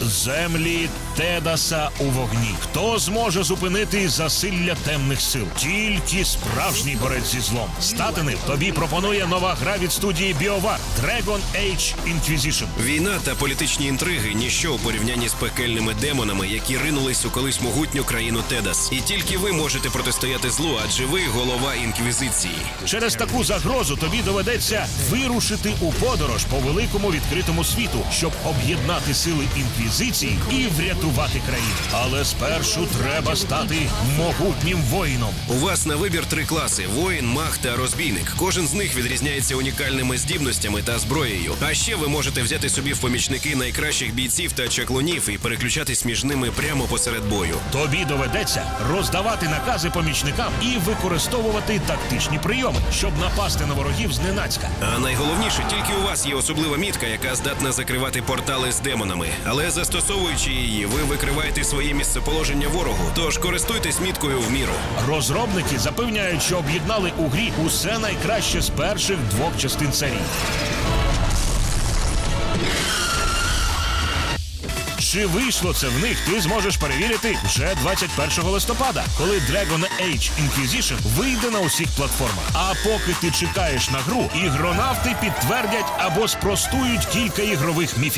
Землі Тедаса у вогні. Хто зможе зупинити засилля темних сил? Тільки справжній борець зі злом. Стати ним тобі пропонує нова гра від студії BioWare Dragon Age Inquisition. Війна та політичні інтриги ніщо у порівнянні з пекельними демонами, які ринулись у колись могутню країну Тедас. І тільки ви можете протистояти злу, адже ви голова інквізиції. Через таку загрозу тобі доведеться вирушити у подорож по великому відкритому світу, щоб об'єднати сили інквізиції і врятувати країну. Але спершу треба стати могутнім воїном. У вас на вибір три класи: воїн, маг та розбійник. Кожен з них відрізняється унікальними здібностями та зброєю. А ще ви можете взяти собі в помічники найкращих бійців та чаклунів і переключатись між ними прямо посеред бою. Тобі доведеться роздавати накази помічникам і використовувати тактичні прийоми, щоб напасти на ворогів зненацька. А найголовніше, тільки у вас є особлива мітка, яка здатна закривати портали з демонами. Але застосовуючи її, ви викриваєте своє місцеположення ворогу. Тож користуйтесь міткою в міру. Розробники запевняють, що об'єднали у грі усе найкраще з перших двох частин серії. Чи вийшло це в них, ти зможеш перевірити вже 21 листопада, коли Dragon Age Inquisition вийде на усіх платформах. А поки ти чекаєш на гру, ігронавти підтвердять або спростують кілька ігрових міфів.